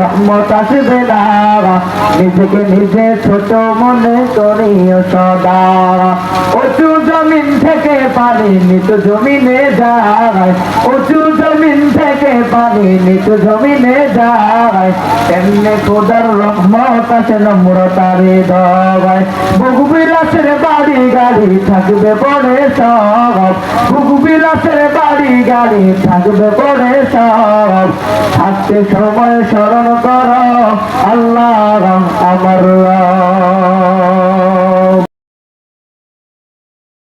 রহমত আসবে না নিজেকে নিজে ছোট মনে করিও সদা। উঁচু জমিন থেকে পানি নিত জমিনে যায়। উঁচু জমিন থেকে পানি নিত জমিনে যায়। তেমনি খোদার রহমত আছে নম্রতার হৃদয়। বহু বিলাসের বাড়ি গাড়ি থাকবে পরে সব। বহু বিলাসের বাড়ি গাড়ি থাকবে পরে সব। থাকতে সময় স্মরণ কর আল্লাহ আমার